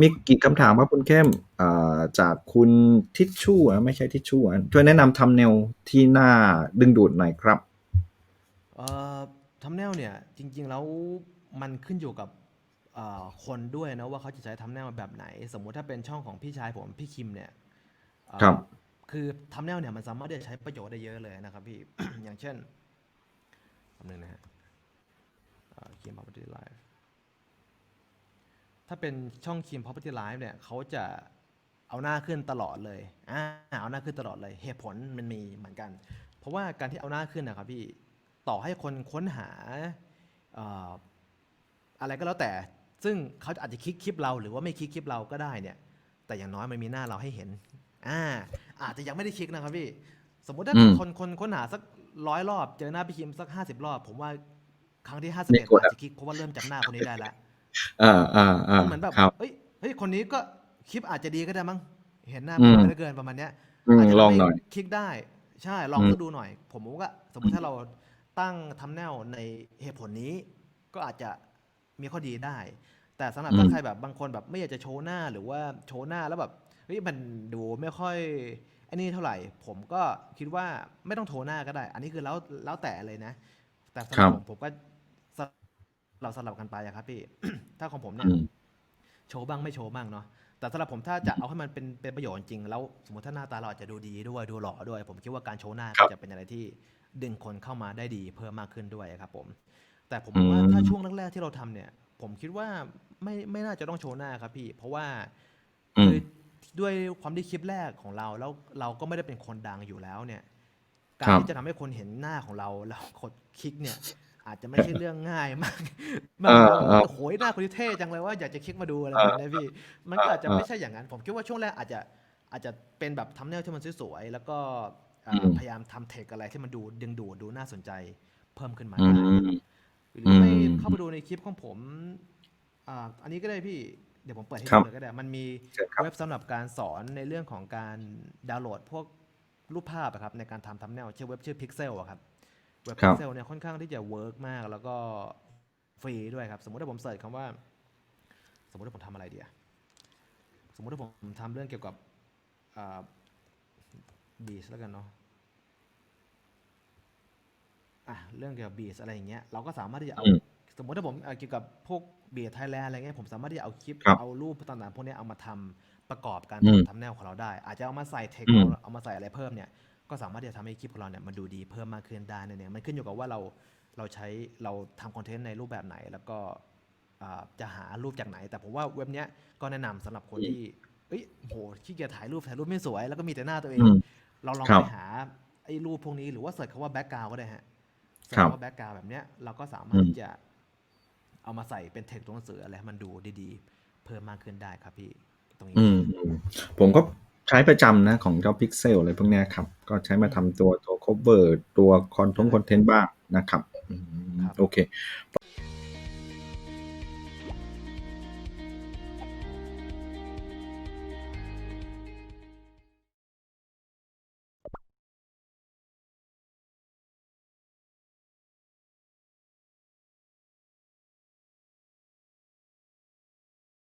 มีกี่คำถามครับคุณเข้มอ่าจากคุณทิชชู่อะไม่ใช่ทิชชู่อะช่วยแนะนำทำแนวที่น่าดึงดูดหน่อยครับเอ่อทำแนวเนี่ยจริง ๆ แล้วมันขึ้นอยู่กับเอ่อคนด้วยนะว่าเขาจะใช้ทำแนวแบบไหน สมมุติถ้าเป็นช่องของพี่ชายผมพี่คิมเนี่ยเอ่อครับคือทำแนวเนี่ยมันสามารถที่จะใช้ประโยชน์ได้เยอะเลยนะครับพี่อย่างเช่นคำหนึ่งนะฮะคิม property live ถ้าเป็นช่องคิม property live เนี่ยเขาจะเอาหน้าขึ้นตลอดเลยอ่าเอาหน้าขึ้นตลอดเลย เหตุผลมันมีเหมือนกัน เพราะว่าการที่เอาหน้าขึ้นนะครับพี่ต่อให้คนค้นหาเอ่ออะไรก็แล้วแต่ ซึ่งเขาอาจจะคลิกคลิปเราหรือว่าไม่คลิกคลิปเราก็ได้เนี่ย แต่อย่างน้อยมันมีหน้าเราให้เห็น อ่า อาจจะยังไม่ได้คลิกนะครับพี่ สมมุติถ้าอืมคนคนค้นหาสักร้อยรอบ เจอหน้าพี่คิมสักห้าสิบรอบ ผมว่าครั้งที่ห้าสิบไม่เอ็ดกดอะอาจจะคลิกเพราะว่าเริ่มจำหน้าคนนี้ได้แล้ว อ่าอ่าอ่าเหมือนแบบครับเอ้ยเฮ้ยคนนี้ก็คลิปอาจจะดีก็ได้มั้งเห็นหน้าอืไม่มเหลือเกินประมาณเนี้ย อืมอาจจะลองทำให้หน่อย คลิกได้ ใช่ลองอืมสักดูหน่อย ผมว่าสมมติถ้าเราตั้งทำแนวในเหตุผลนี้ ก็อาจจะมีข้อดีได้ แต่สำหรับอืถ้ามใครแบบบางคนแบบไม่อยากจะโชว์หน้าหรือว่าโชว์หน้าแล้วแบบเฮ้ยมันดูไม่ค่อยไอ้นี่เท่าไหร่ ผมก็คิดว่าไม่ต้องโชว์หน้าก็ได้ อันนี้คือแล้วแล้วแต่เลยนะ แต่สำหครัรับบผมผมก็ สลับสลับกันไปอะครับพี่ ถ้าของผมเนี่อืยมโชว์บ้างไม่โชว์บ้างเนาะแต่สำหรับผมถ้าจะเอาให้มันเป็นเป็นประโยชน์จริง แล้วสมมติถ้าหน้าตาเราอาจจะดูดีด้วยดูหล่อด้วย ผมคิดว่าการโชว์หน้าครัก็บจะเป็นอะไรที่ดึงคนเข้ามาได้ดีเพิ่มมากขึ้นด้วยครับ ผม แต่ผมอืมว่าถ้าช่วงแรกๆที่เราทำเนี่ย ผมคิดว่าไม่ไม่น่าจะต้องโชว์หน้าครับพี่ เพราะว่าอืมคือด้วยความที่คลิปแรกของเราแล้วเราก็ไม่ได้เป็นคนดังอยู่แล้วเนี่ย การครับที่จะทำให้คนเห็นหน้าของเราแล้วกดคลิกเนี่ย อาจจะไม่ใช่เรื่องง่ายมากบางคนบอกเออว่าโอ้โหหน้าคนนี้เท่จังเลยว่าอยากจะคลิกมาดูอะไรเอแบอบนี้พี่ มันก็อาจจะเออไม่ใช่อย่างนั้น ผมคิดว่าช่วงแรกอาจจะอาจจะเป็นแบบทำเนลที่มันสวยๆแล้วก็เอ่ออมพยายามทำเทคอะไรที่มันดูดึงดูดดูน่าสนใจเพิ่มขึ้นมาอืได้มหรือไม่อืมเข้าไปดูในคลิปของผมอ่าอันนี้ก็ได้พี่เดี๋ยวผมเปิดให้ครัดูบเลยก็ได้ มันมีเชิญครับเว็บสำหรับการสอนในเรื่องของการดาวน์โหลดพวกรูปภาพอะครับในการทำทำแนวชื่อเว็บชื่อ Pixel อะครับ เว็บครับ Pixel เนี่ยค่อนข้างที่จะเวิร์กมาก แล้วก็ฟรีด้วยครับ สมมุติถ้าผมเสิร์ชคำว่า สมมุติว่าผมทำอะไรดีอะสมมุติว่าผมทำเรื่องเกี่ยวกับบีสแล้วกันเนาะอะเรื่องเกี่ยวกับบีสอะไรอย่างเงี้ยเราก็สามารถที่จะเอา อืม สมมติถ้าผมเอ่อเกี่ยวกับพวกเบียร์ไทยแลนด์อะไรเงี้ยผมสามารถที่จะเอาคลิปครับเอารูปต่างๆพวกเนี้ยเอามาทำประกอบการอืมทำแนวของเราได้ อาจจะเอามาใส่เทคอืม เอาเอามาใส่อะไรเพิ่มเนี่ย ก็สามารถที่จะทำให้คลิปของเราเนี่ยมันดูดีเพิ่มมากขึ้นได้นั่นเองมันขึ้นอยู่กับว่าเราเราใช้เราทำคอนเทนต์ในรูปแบบไหน แล้วก็อ่าจะหารูปจากไหน แต่ผมว่าเว็บเนี้ยก็แนะนำสำหรับคนที่เอ้ยโหขี้เกียจถ่ายรูปถ่ายรูปไม่สวยแล้วก็มีแต่หน้าตัวเองอืมเราลองครับไปหาไอ้รูปพวกนี้หรือว่าเสิร์ชคำว่าแบ็กกราวก็ได้ฮะเสิร์ครัชบคำว่าแบ็กกราวแบบเนี้ยเราก็สามารถอืมที่จะเอามาใส่เป็นเทคตัวหนังสืออะไรให้มันดูดีๆ เพิ่มมากขึ้นได้ครับพี่ ตรงนี้อืมอืมผมก็ ใช้ประจำนะของเจ้าพิกเซลอะไรพวกเนี้ยครับ ก็ใช้มาทำตัวตัว cover ตัวคอนทงคอนเทนต์บ้างนะครับอืมครับโอเค